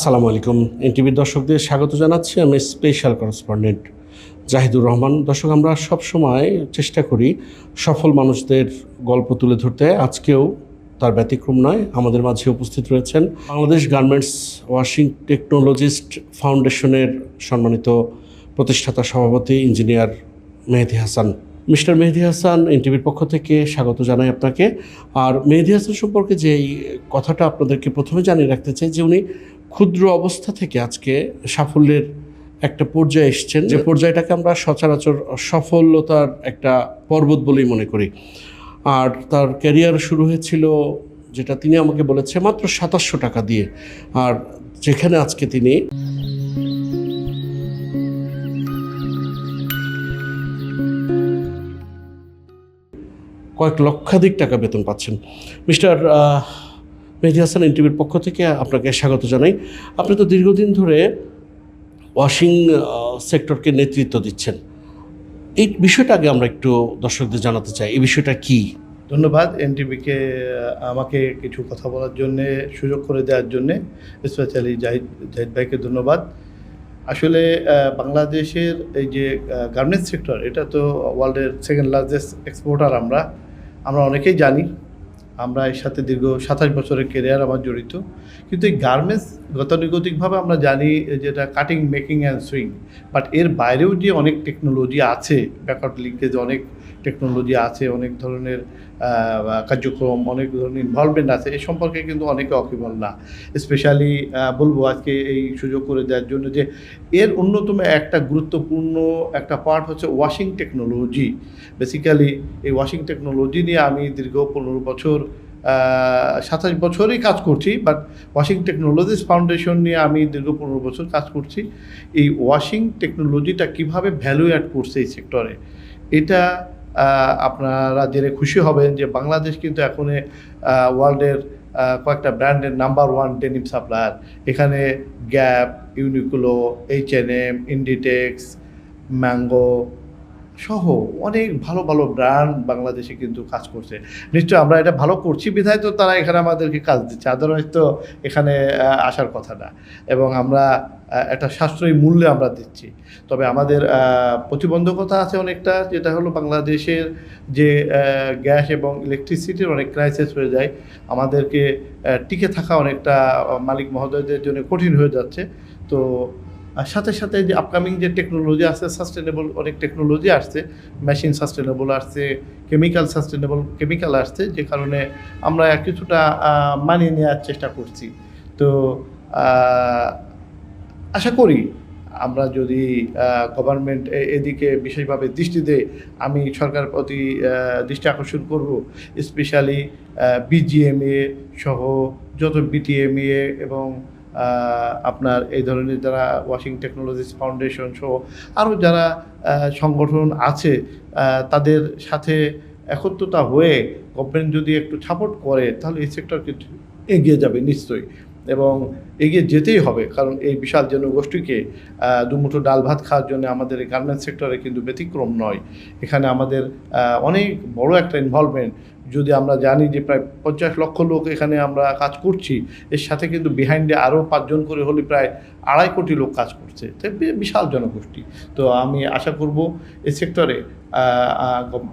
আসসালামু আলাইকুম। এনটিভির দর্শকদের স্বাগত জানাচ্ছি। আমি স্পেশাল করেসপন্ডেন্ট জাহিদুর রহমান। দর্শক, আমরা সবসময় চেষ্টা করি সফল মানুষদের গল্প তুলে ধরতে। আজকেও তার ব্যতিক্রম নয়, আমাদের মাঝে উপস্থিত রয়েছেন বাংলাদেশ গার্মেন্টস ওয়াশিং টেকনোলজিস্ট ফাউন্ডেশনের সম্মানিত প্রতিষ্ঠাতা সভাপতি ইঞ্জিনিয়ার মেহেদি হাসান। মিস্টার মেহেদি হাসান, এনটিভির পক্ষ থেকে স্বাগত জানাই আপনাকে। আর মেহেদি হাসান সম্পর্কে যে এই কথাটা আপনাদেরকে প্রথমে জানিয়ে রাখতে চাই যে উনি ক্ষুদ্র অবস্থা থেকে আজকে সাফল্যের একটা পর্যায়ে এসছেন। যে পর্যায়টাকে আমরা সচরাচর সফলতার একটা পর্বত বলেই মনে করি। আর তার ক্যারিয়ার শুরু হয়েছিল যেটা তিনি আমাকে বলেছে মাত্র সাতাশশো টাকা দিয়ে। আর যেখানে আজকে তিনি কয়েক লক্ষাধিক টাকা বেতন পাচ্ছেন। মিস্টার মেহদি হাসান ইন্টারভিউর পক্ষ থেকে আপনাকে স্বাগত জানাই। আপনি তো দীর্ঘদিন ধরে ওয়াশিং সেক্টরকে নেতৃত্ব দিচ্ছেন। এই বিষয়টা আগে আমরা একটু দর্শকদের জানাতে চাই। এই বিষয়টা কি? ধন্যবাদ এনটিভিকে আমাকে কিছু কথা বলার জন্যে, সুযোগ করে দেওয়ার জন্যে, স্পেশালি জাহিদ জাহিদ ভাইকে ধন্যবাদ। আসলে বাংলাদেশের এই যে গার্মেন্টস সেক্টর, এটা তো ওয়ার্ল্ডের সেকেন্ড লার্জেস্ট এক্সপোর্টার আমরা। আমরা অনেকেই জানি আমরা এর সাথে দীর্ঘ সাতাশ বছরের কেরিয়ার আমার জড়িত। কিন্তু এই গার্মেন্টস গতানুগতিকভাবে আমরা জানি যেটা cutting making and sewing but এর বাইরেও যে অনেক টেকনোলজি আছে ব্যাকওয়ার্ড লিঙ্কেজ অনেক টেকনোলজি আছে, অনেক ধরনের কার্যক্রম, অনেক ধরনের ইনভলভমেন্ট আছে। এ সম্পর্কে কিন্তু অনেকে অকিবল না। স্পেশালি বলব আজকে এই সুযোগ করে দেওয়ার জন্য যে এর অন্যতম একটা গুরুত্বপূর্ণ একটা পার্ট হচ্ছে ওয়াশিং টেকনোলজি বেসিক্যালি এই ওয়াশিং টেকনোলজি নিয়ে আমি দীর্ঘ পনেরো বছর সাতাশ বছরই কাজ করছি বাট ওয়াশিং টেকনোলজিস ফাউন্ডেশন নিয়ে আমি দীর্ঘ পনেরো বছর কাজ করছি। এই ওয়াশিং টেকনোলজিটা কীভাবে ভ্যালু অ্যাড করছে এই সেক্টরে এটা আপনারা জেনে খুশি হবেন যে বাংলাদেশ কিন্তু এখন ওয়ার্ল্ডের কয়েকটা ব্র্যান্ডের নাম্বার ওয়ান ডেনিম সাপ্লায়ার এখানে Gap Uniqlo H N M Inditex Mango সহ অনেক ভালো ভালো ব্র্যান্ড বাংলাদেশে কিন্তু কাজ করছে। নিশ্চয় আমরা এটা ভালো করছি, বিধায় তো তারা এখানে আমাদেরকে কাজ দিচ্ছে, আদারওয়াইজ তো এখানে আসার কথা না। এবং আমরা একটা সাশ্রয়ী মূল্যে আমরা দিচ্ছি। তবে আমাদের প্রতিবন্ধকতা আছে অনেকটা, যেটা হলো বাংলাদেশের যে গ্যাস এবং ইলেকট্রিসিটির অনেক ক্রাইসিস হয়ে যায়। আমাদেরকে টিকে থাকা অনেকটা মালিক মহোদয়দের জন্য কঠিন হয়ে যাচ্ছে। তো সাথে সাথে যে আপকামিং যে টেকনোলজি আছে সাস্টেনেবল অনেক টেকনোলজি আসছে মেশিন সাস্টেনেবল আসছে কেমিক্যাল সাস্টেনেবল কেমিক্যাল আসছে, যে কারণে আমরা কিছুটা মানিয়ে নেওয়ার চেষ্টা করছি। তো আশা করি আমরা যদি গভর্নমেন্ট এদিকে বিশেষভাবে দৃষ্টি দেয়, আমি সরকারের প্রতি দৃষ্টি আকর্ষণ করব স্পেশালি বিজিএমএ সহ যত বিটিএমএ এবং আপনার এই ধরনের যারা ওয়াশিং টেকনোলজিস ফাউন্ডেশন সহ আরও যারা সংগঠন আছে তাদের সাথে একত্রতা হয়ে গভর্নমেন্ট যদি একটু সাপোর্ট করে, তাহলে এই সেক্টর কিন্তু এগিয়ে যাবে নিশ্চয়ই। এবং এগিয়ে যেতেই হবে, কারণ এই বিশাল জনগোষ্ঠীকে দুমুঠো ডাল ভাত খাওয়ার জন্য আমাদের এই গার্মেন্টস সেক্টরে কিন্তু ব্যতিক্রম নয়। এখানে আমাদের অনেক বড় একটা ইনভলভমেন্ট যদি আমরা জানি যে প্রায় পঞ্চাশ লক্ষ লোক এখানে আমরা কাজ করছি, এর সাথে কিন্তু বিহাইন্ডে আরও পাঁচজন করে হলে প্রায় আড়াই কোটি লোক কাজ করছে। বিশাল জনগোষ্ঠী। তো আমি আশা করব এই সেক্টরে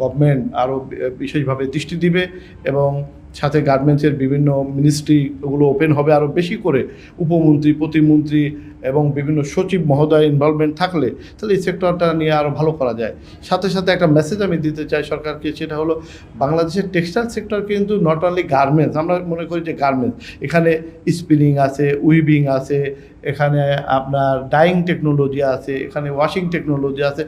গভর্নমেন্ট আরও বিশেষভাবে দৃষ্টি দিবে এবং সাথে গার্মেন্টসের বিভিন্ন মিনিস্ট্রি ওগুলো ওপেন হবে আরও বেশি করে। উপমন্ত্রী, প্রতিমন্ত্রী এবং বিভিন্ন সচিব মহোদয় ইনভলভমেন্ট থাকলে তাহলে এই সেক্টরটা নিয়ে আরও ভালো করা যায়। সাথে সাথে একটা মেসেজ আমি দিতে চাই সরকারকে, সেটা হলো বাংলাদেশের টেক্সটাইল সেক্টর কিন্তু নট অনলি গার্মেন্টস আমরা মনে করি যে গার্মেন্টস এখানে স্পিনিং আছে উইভিং আছে, এখানে আপনার ডাইং টেকনোলজি আছে, এখানে ওয়াশিং টেকনোলজি আছে।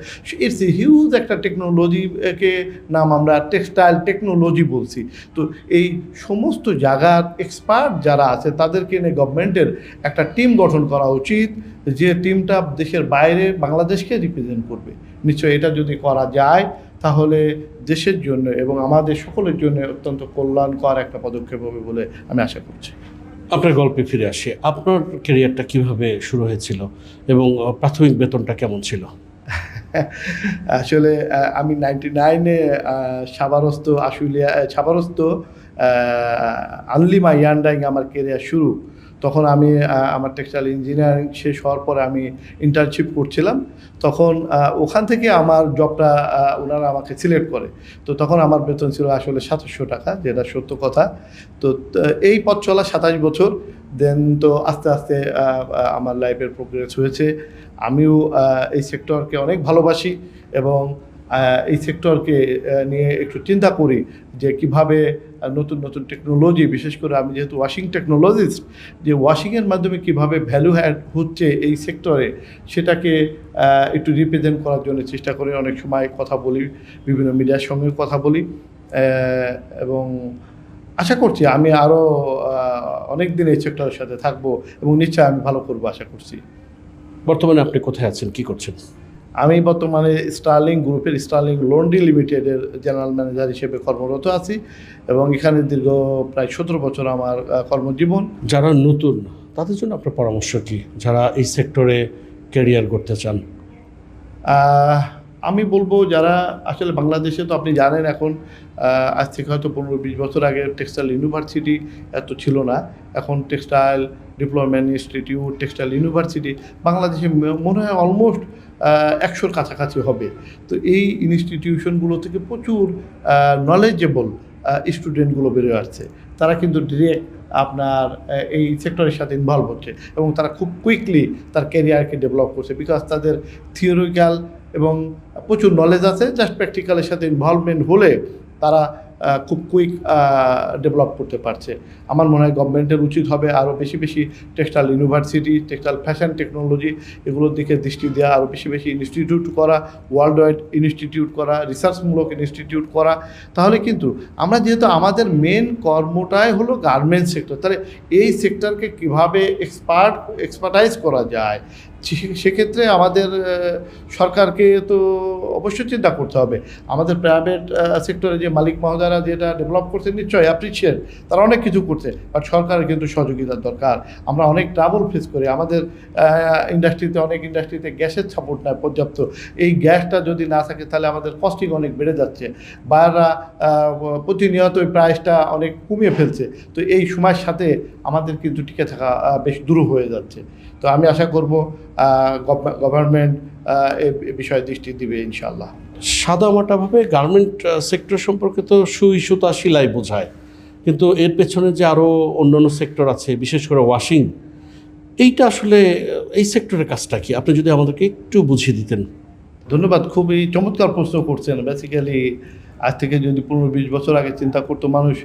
ইটস হিউজ একটা টেকনোলজিকে নাম আমরা টেক্সটাইল টেকনোলজি বলছি। তো এই সমস্ত জায়গার এক্সপার্ট যারা আছে, তাদেরকে নিয়ে গভর্নমেন্টের একটা টিম গঠন করা উচিত। যে টিমটা দেশের বাইরে বাংলাদেশকে রিপ্রেজেন্ট করবে। নিশ্চয়ই এটা যদি করা যায় তাহলে দেশের জন্য এবং আমাদের সকলের জন্য অত্যন্ত কল্যাণকর একটা পদক্ষেপ হবে বলে আমি আশা করছি। আপনার গল্পে ফিরে আসি। আপনার ক্যারিয়ারটা কীভাবে শুরু হয়েছিল এবং প্রাথমিক বেতনটা কেমন ছিল? আসলে আমি নাইনটি নাইনে সাবারস্ত আশুলিয়া সাবারস্ত আনলিমা ইয়ান্ডাইং আমার কেরিয়ার শুরু। তখন আমি আমার টেক্সটাইল ইঞ্জিনিয়ারিং শেষ হওয়ার পরে আমি ইন্টার্নশিপ করছিলাম। তখন ওখান থেকে আমার জবটা ওনারা আমাকে সিলেক্ট করে। তো তখন আমার বেতন ছিল আসলে সাতাশশো টাকা, যেটা সত্য কথা। তো এই পথ চলা সাতাশ বছর। দেন তো আস্তে আস্তে আমার লাইফের প্রোগ্রেস হয়েছে। আমিও এই সেক্টরকে অনেক ভালোবাসি এবং এই সেক্টরকে নিয়ে একটু চিন্তা করি যে কীভাবে নতুন নতুন টেকনোলজি বিশেষ করে আমি যেহেতু ওয়াশিং টেকনোলজিস্ট যে ওয়াশিংয়ের মাধ্যমে কীভাবে ভ্যালু অ্যাড হচ্ছে এই সেক্টরে সেটাকে একটু রিপ্রেজেন্ট করার জন্য চেষ্টা করি অনেক সময় কথা বলি, বিভিন্ন মিডিয়ার সঙ্গেও কথা বলি এবং আশা করছি আমি আরও অনেক দিন এই সেক্টরের সাথে থাকব এবং নিশ্চয়ই আমি ভালো করব, আশা করছি। বর্তমানে আপনি কোথায় আছেন? কি করছেন? আমি বর্তমানে স্টার্লিং গ্রুপের স্টার্লিং লন্ড্রি লিমিটেডের জেনারেল ম্যানেজার হিসেবে কর্মরত আছি এবং এখানে দীর্ঘ প্রায় সতেরো বছর আমার কর্মজীবন। যারা নতুন তাদের জন্য আপনার পরামর্শ কি? যারা এই সেক্টরে ক্যারিয়ার করতে চান। আমি বলব যারা আসলে বাংলাদেশে তো আপনি জানেন এখন আজ থেকে হয়তো পনেরো বিশ বছর আগে টেক্সটাইল ইউনিভার্সিটি এত ছিল না। এখন textile deployment institute textile university বাংলাদেশে মনে হয় অলমোস্ট একশোর কাছাকাছি হবে। তো এই ইনস্টিটিউশনগুলো থেকে প্রচুর নলেজেবল স্টুডেন্টগুলো বেরিয়ে আসছে। তারা কিন্তু ডিরেক্ট আপনার এই সেক্টরের সাথে ইনভলভ হচ্ছে এবং তারা খুব কুইকলি তার ক্যারিয়ারকে ডেভেলপ করছে বিকজ তাদের থিওরিক্যাল এবং প্রচুর নলেজ আছে। জাস্ট প্র্যাকটিক্যালের সাথে ইনভলভমেন্ট হলে তারা খুব কুইক ডেভেলপ করতে পারছে। আমার মনে হয় গভর্নমেন্টের উচিত হবে আরও বেশি বেশি textile university textile fashion technology এগুলোর দিকে দৃষ্টি দেওয়া আরও বেশি বেশি ইনস্টিটিউট করা ওয়ার্ল্ড ওয়াইড ইনস্টিটিউট করা রিসার্চমূলক ইনস্টিটিউট করা। তাহলে কিন্তু আমরা যেহেতু আমাদের মেন কর্মটাই হলো গার্মেন্টস সেক্টর তাহলে এই সেক্টরকে কীভাবে এক্সপার্ট এক্সপার্টাইজ করা যায়? সেক্ষেত্রে আমাদের সরকারকে তো অবশ্যই চিন্তা করতে হবে। আমাদের প্রাইভেট সেক্টরে যে মালিক মহোদয়রা যেটা ডেভেলপ করছে, নিশ্চয়ই অ্যাপ্রিসিয়েট তারা অনেক কিছু করছে বাট সরকারের কিন্তু সহযোগিতার দরকার। আমরা অনেক ট্রাবল ফেস করি। আমাদের ইন্ডাস্ট্রিতে অনেক ইন্ডাস্ট্রিতে গ্যাসের সাপোর্ট নেয় পর্যাপ্ত। এই গ্যাসটা যদি না থাকে, তাহলে আমাদের কস্টিং অনেক বেড়ে যাচ্ছে। বায়াররা প্রতিনিয়ত ওই প্রাইসটা অনেক কমিয়ে ফেলছে। তো এই সময়ের সাথে আমাদের কিন্তু টিকে থাকা বেশ দূর হয়ে যাচ্ছে। তো আমি আশা করব গভর্নমেন্ট এ বিষয়ে দৃষ্টি দিবে ইনশাল্লাহ সাদামাটাভাবে গার্মেন্ট সেক্টর সম্পর্কে তো সুই সুতা সেলাই বোঝায়। কিন্তু এর পেছনে যে আরও অন্যান্য সেক্টর আছে বিশেষ করে ওয়াশিং এইটা আসলে এই সেক্টরের কাজটা কি? আপনি যদি আমাদেরকে একটু বুঝিয়ে দিতেন। ধন্যবাদ খুবই চমৎকার প্রশ্ন করছেন। বেসিক্যালি আজ থেকে যদি পনেরো বিশ বছর আগে চিন্তা করতো মানুষ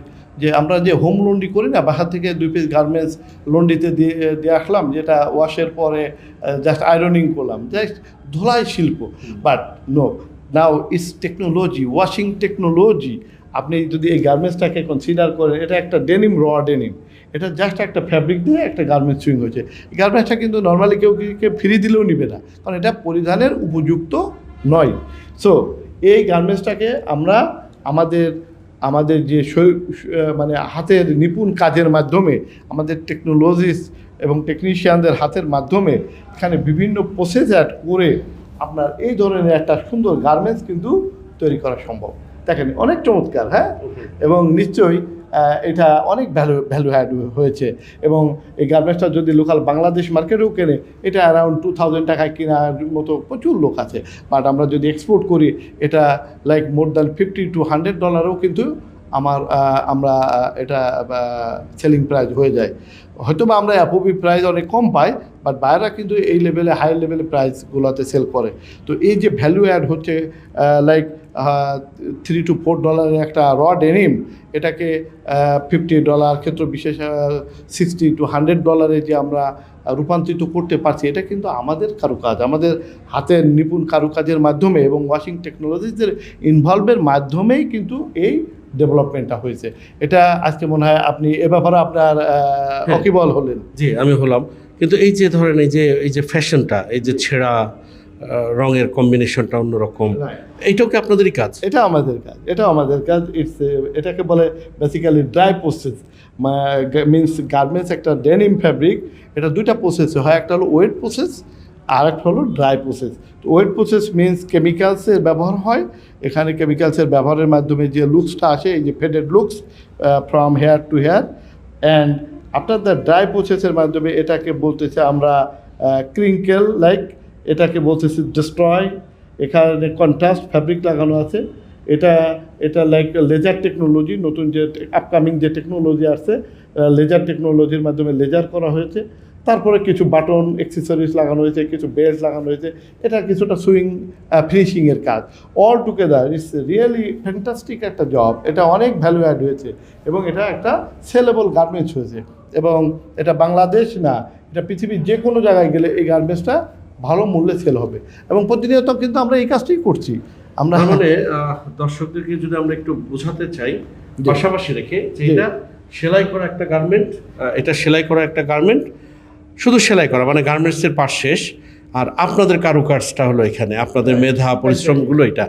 যে আমরা যে হোম লন্ড্রি করি না বাসা থেকে দুই পিস গার্মেন্টস লন্ড্রিতে দিয়ে দিয়ে আসলাম যেটা ওয়াশের পরে জাস্ট আয়রনিং করলাম জাস্ট ধোলাই শিল্প। But no now is technology washing technology আপনি যদি এই গার্মেন্টসটাকে কনসিডার করেন এটা একটা ডেনিম র ডেনিম এটা জাস্ট একটা ফ্যাব্রিক দিয়ে একটা গার্মেন্টস সুইং হয়েছে। এই গার্মেন্টসটা কিন্তু নর্মালি কেউ কেউ ফ্রি দিলেও নিবে না। কারণ এটা পরিধানের উপযুক্ত নয়। সো এই গার্মেন্টসটাকে আমরা আমাদের আমাদের যে মানে হাতের নিপুণ কাজের মাধ্যমে আমাদের টেকনোলজিস এবং টেকনিশিয়ানদের হাতের মাধ্যমে এখানে বিভিন্ন প্রসেস অ্যাড করে আপনার এই ধরনের একটা সুন্দর গার্মেন্টস কিন্তু তৈরি করা সম্ভব। দেখেন অনেক চমৎকার হ্যাঁ? এবং নিশ্চয়ই এটা অনেক ভ্যালু ভ্যালু অ্যাড হয়েছে। এবং এই গার্মেন্টসটা যদি লোকাল বাংলাদেশ মার্কেটেও কেনে, এটা অ্যারাউন্ড টু থাউজেন্ড টাকায় কেনার মতো প্রচুর লোক আছে। বাট আমরা যদি এক্সপোর্ট করি, এটা like more than fifty to hundred ডলারও কিন্তু আমার আমরা এটা সেলিং প্রাইস হয়ে যায়। হয়তো বা আমরা অ্যাপোবি প্রাইস অনেক কম পাই বাট বায়রা কিন্তু এই লেভেলে হাই লেভেলে প্রাইসগুলোতে সেল করে। তো এই যে ভ্যালু অ্যাড হচ্ছে লাইক থ্রি টু ফোর ডলারের একটা র ডেনিম এটাকে ফিফটি ডলার ক্ষেত্র বিশেষ সিক্সটি টু হান্ড্রেড ডলারে যে আমরা রূপান্তরিত করতে পারছি এটা কিন্তু আমাদের কারুকাজ আমাদের হাতের নিপুণ কারুকাজের মাধ্যমে এবং ওয়াশিং টেকনোলজিসের ইনভলভের মাধ্যমেই কিন্তু এই ডেভেলপমেন্টটা হয়েছে। এটা আজকে মনে হয় আপনি এ ব্যাপারে আপনার হ্যাঁ। অকিবল হলেন। জি আমি হলাম। কিন্তু এই যে ধরেন এই যে এই যে ফ্যাশনটা এই যে ছেঁড়া রঙের কম্বিনেশনটা অন্যরকম এইটাও কি আপনাদেরই কাজ? এটা আমাদের কাজ এটা আমাদের কাজ ইটস এটাকে বলে basically dry process means garments একটা ডেনিম ফ্যাব্রিক এটা দুইটা প্রসেস হয় একটা হলো ওয়েট প্রসেস আর একটা হলো ড্রাই প্রসেস তো ওয়েট প্রসেস মিনস কেমিক্যালসের ব্যবহার হয় এখানে কেমিক্যালসের ব্যবহারের মাধ্যমে যে লুকসটা আসে এই যে faded looks from hair to hair and আপনার দ্য ড্রাই প্রসেসের মাধ্যমে এটাকে বলতেছে আমরা ক্রিঙ্কেল লাইক এটাকে বলতেছি ডিস্ট্রয় এখানে কন্ট্রাস্ট ফ্যাব্রিক লাগানো আছে। এটা এটা লাইক লেজার টেকনোলজি নতুন যে আপকামিং যে টেকনোলজি আসছে লেজার টেকনোলজির মাধ্যমে লেজার করা হয়েছে। তারপরে কিছু বাটন অ্যাক্সেসরিজ লাগানো হয়েছে কিছু বেল্ট লাগানো হয়েছে। এটা কিছুটা সুইং ফিনিশিংয়ের কাজ। All together it's really fantastic একটা জব এটা অনেক ভ্যালু অ্যাড হয়েছে এবং এটা একটা সেলেবল গার্মেন্টস হয়েছে। এবং এটা বাংলাদেশ না এটা পৃথিবীর যে কোনো জায়গায় গেলে এই গার্মেন্টসটা ভালো মূল্যে সেল হবে। এবং প্রতিনিয়ত কিন্তু আমরা এই কাজটাই করছি। আমরা মানে দর্শকদেরকে যদি আমরা একটু বোঝাতে চাই। পাশাপাশি রেখে যে এটা সেলাই করা একটা গার্মেন্ট এটা সেলাই করা একটা গার্মেন্ট শুধু সেলাই করা মানে গার্মেন্টসের পাশ শেষ আর আপনাদের কারুকাজটা হলো এখানে আপনাদের মেধা পরিশ্রমগুলো এটা।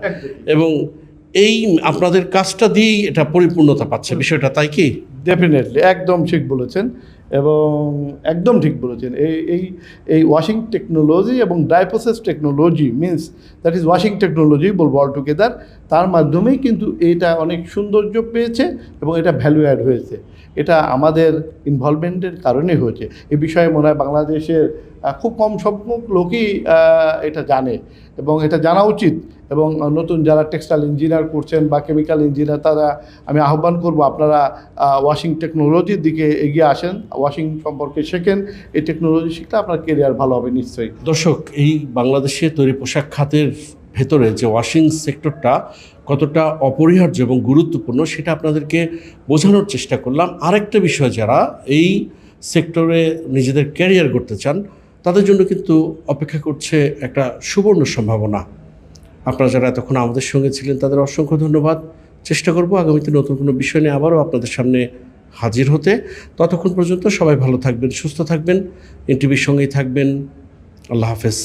এবং এই আপনাদের কাজটা দিয়েই এটা পরিপূর্ণতা পাচ্ছে বিষয়টা তাই কি? ডেফিনেটলি একদম ঠিক বলেছেন। এবং একদম ঠিক বলেছেন। এই এই এই ওয়াশিং টেকনোলজি এবং dry process technology means that is washing technology বলব অল টুগেদার তার মাধ্যমেই কিন্তু এটা অনেক সৌন্দর্য পেয়েছে এবং এটা ভ্যালু অ্যাড হয়েছে। এটা আমাদের ইনভলভমেন্টের কারণে হয়েছে। এ বিষয়ে মনে হয় বাংলাদেশের খুব কম সংখ্যক লোকই এটা জানে এবং এটা জানা উচিত এবং নতুন যারা টেক্সটাইল ইঞ্জিনিয়ার করছেন বা কেমিক্যাল ইঞ্জিনিয়ার তারা আমি আহ্বান করব আপনারা ওয়াশিং টেকনোলজির দিকে এগিয়ে আসেন ওয়াশিং সম্পর্কে শেখেন, এই টেকনোলজি শিখলে আপনার কেরিয়ার ভালো হবে নিশ্চয়ই। দর্শক, এই বাংলাদেশে তৈরি পোশাক খাতের ভেতরে যে ওয়াশিং সেক্টরটা কতটা অপরিহার্য এবং গুরুত্বপূর্ণ সেটা আপনাদেরকে বোঝানোর চেষ্টা করলাম। আরেকটা বিষয় যারা এই সেক্টরে নিজেদের ক্যারিয়ার করতে চান তাদের জন্য কিন্তু অপেক্ষা করছে একটা সুবর্ণ সম্ভাবনা। আপনারা যারা এতক্ষণ আমাদের সঙ্গে ছিলেন, তাদের অসংখ্য ধন্যবাদ। চেষ্টা করব আগামীতে নতুন কোনো বিষয় নিয়ে আবারও আপনাদের সামনে হাজির হতে। ততক্ষণ পর্যন্ত সবাই ভালো থাকবেন, সুস্থ থাকবেন। এনটিভির সঙ্গেই থাকবেন। আল্লাহ হাফেজ।